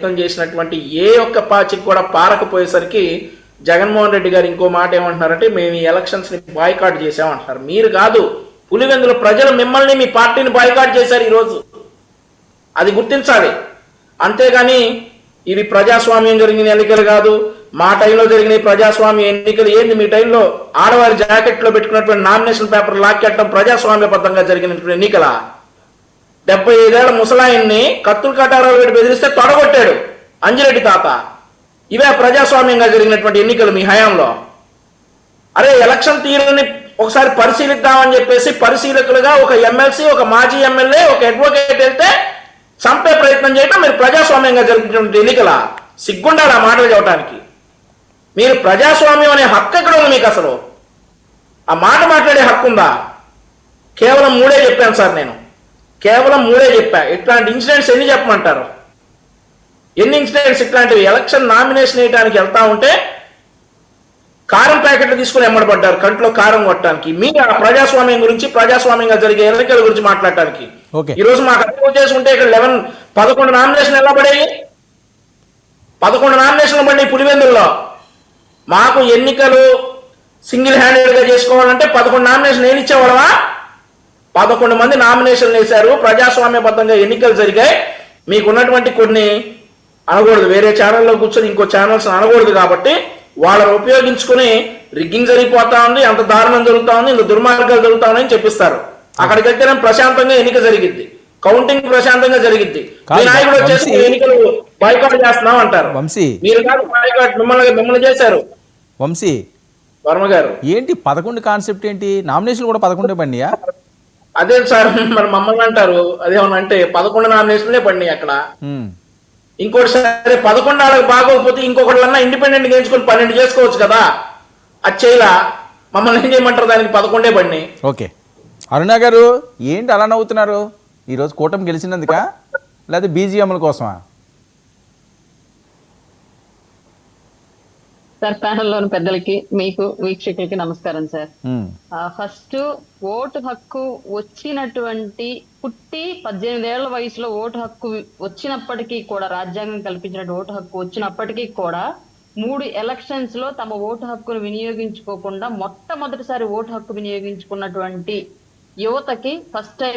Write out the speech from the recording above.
ప్రయత్నం చేసినటువంటి ఏ ఒక్క పాచికి కూడా పారకపోయేసరికి జగన్మోహన్ రెడ్డి గారు ఇంకో మాట ఏమంటున్నారంటే మేము ఈ ఎలక్షన్స్ని బాయ్కాట్ చేసామంటున్నారు మీరు కాదు పులివెందుల ప్రజలు మిమ్మల్ని మీ పార్టీని బాయ్కాట్ చేశారు ఈరోజు. అది గుర్తించాలి. అంతేగాని ఇవి ప్రజాస్వామ్యం జరిగిన ఎన్నికలు కాదు. మా టైంలో జరిగిన ప్రజాస్వామ్య ఎన్నికలు ఏంది? మీ టైంలో ఆడవారి జాకెట్లో పెట్టుకున్నటువంటి నామినేషన్ పేపర్ లాక్కెట్టడం ప్రజాస్వామ్యబద్ధంగా జరిగినటువంటి ఎన్నికల? డెబ్బై ఐదేళ్ళ ముసలాయన్ని కత్తులు కటారాలు పెట్టి బెదిరిస్తే తొడగొట్టాడు అంజిరెడ్డి తాత. ఇవే ప్రజాస్వామ్యంగా జరిగినటువంటి ఎన్నికలు మీ హయాంలో. అరే ఎలక్షన్ తీరుని ఒకసారి పరిశీలిద్దామని చెప్పేసి పరిశీలకులుగా ఒక ఎమ్మెల్సీ ఒక మాజీ ఎమ్మెల్యే ఒక అడ్వకేట్ వెళ్తే చంపే ప్రయత్నం చేయటం మీరు ప్రజాస్వామ్యంగా జరిగినటువంటి ఎన్నికల? సిగ్గుండాలి ఆ మాటలు చెప్పడానికి మీరు ప్రజాస్వామ్యం అనే హక్కు ఎక్కడ ఉంది మీకు అసలు? ఆ మాట మాట్లాడే హక్కు ఉందా? కేవలం మూడే చెప్పాను సార్ నేను. కేవలం మూడే చెప్పా. ఇట్లాంటి ఇన్సిడెంట్స్ ఎన్ని చెప్పమంటారు? ఎన్ని ఇన్సిడెంట్స్ ఇట్లాంటివి? ఎలక్షన్ నామినేషన్ వేయడానికి వెళ్తా ఉంటే కారం ప్యాకెట్లు తీసుకుని ఎమ్మడబడ్డారు. కంట్లో కారం కొట్టడానికి. మీ ఆ ప్రజాస్వామ్యం గురించి ప్రజాస్వామ్యంగా జరిగే ఎన్నికల గురించి మాట్లాడటానికి. ఈ రోజు మాకు అప్రూవ్ చేసుకుంటే ఇక్కడ లెవెన్ పదకొండు నామినేషన్ ఎలా పడాయి పదకొండు నామినేషన్లు పడినాయి పులివెందుల్లో. మాకు ఎన్నికలు సింగిల్ హ్యాండెడ్గా చేసుకోవాలంటే పదకొండు నామినేషన్ నేను ఇచ్చేవాళ్ళమా? పదకొండు మంది నామినేషన్లు వేశారు. ప్రజాస్వామ్యబద్ధంగా ఎన్నికలు జరిగాయి. మీకు ఉన్నటువంటి కొన్ని అనకూడదు. వేరే ఛానల్లో కూర్చొని ఇంకో ఛానల్స్ అనకూడదు కాబట్టి వాళ్ళని ఉపయోగించుకుని రిగ్గింగ్ జరిగిపోతా ఉంది. అంత దారుణం జరుగుతా ఉంది. ఇంత దుర్మార్గాలు జరుగుతా ఉన్నాయని చెప్పిస్తారు. అక్కడికి వెళ్తేనే ప్రశాంతంగా ఎన్నిక జరిగిద్ది. కౌంటింగ్ ప్రశాంతంగా జరిగిద్ది. కాదు, మీ నాయకుడు వచ్చేసి ఎన్నికలు బాయ్కాట్ చేస్తున్నాం అంటారు. వంశీ. మీరు కాదు బాయ్కాట్ మిమ్మల్ని మిమ్మల్ని చేశారు. వంశీ. వర్మ గారు. ఏంటి పదకొండు కాన్సెప్ట్ ఏంటి? నామినేషన్ కూడా పదకొండే పడినాయా? అదే సార్ మరి మమ్మల్ని అంటారు అదేమన్నా అంటే పదకొండు నామినేషన్లే పడినాయి అక్కడ. ఇంకోటి సరే పదకొండు వాళ్ళకి బాగోకపోతే ఇంకొకటి అన్నా ఇండిపెండెంట్గా ఎంచుకొని పన్నెండు చేసుకోవచ్చు కదా. అది చేయలా. మమ్మల్ని ఏం చేయమంటారు? దానికి పదకొండే పడినాయి. ఓకే. అరుణ గారు ఏంటి అలా నవ్వుతున్నారు? ఈరోజు కూటమి గెలిచినందుక? లేదా బీజిఎంల కోసమా? సార్ ప్యానెల్లోని పెద్దలకి మీకు వీక్షకులకి నమస్కారం సార్. ఫస్ట్ ఓటు హక్కు వచ్చినటువంటి పుట్టి పద్దెనిమిది ఏళ్ళ వయసులో ఓటు హక్కు వచ్చినప్పటికీ కూడా రాజ్యాంగం కల్పించిన ఓటు హక్కు వచ్చినప్పటికీ కూడా మూడు ఎలక్షన్స్లో తమ ఓటు హక్కును వినియోగించుకోకుండా మొట్టమొదటిసారి ఓటు హక్కు వినియోగించుకున్నటువంటి యువతకి ఫస్ట్ టైం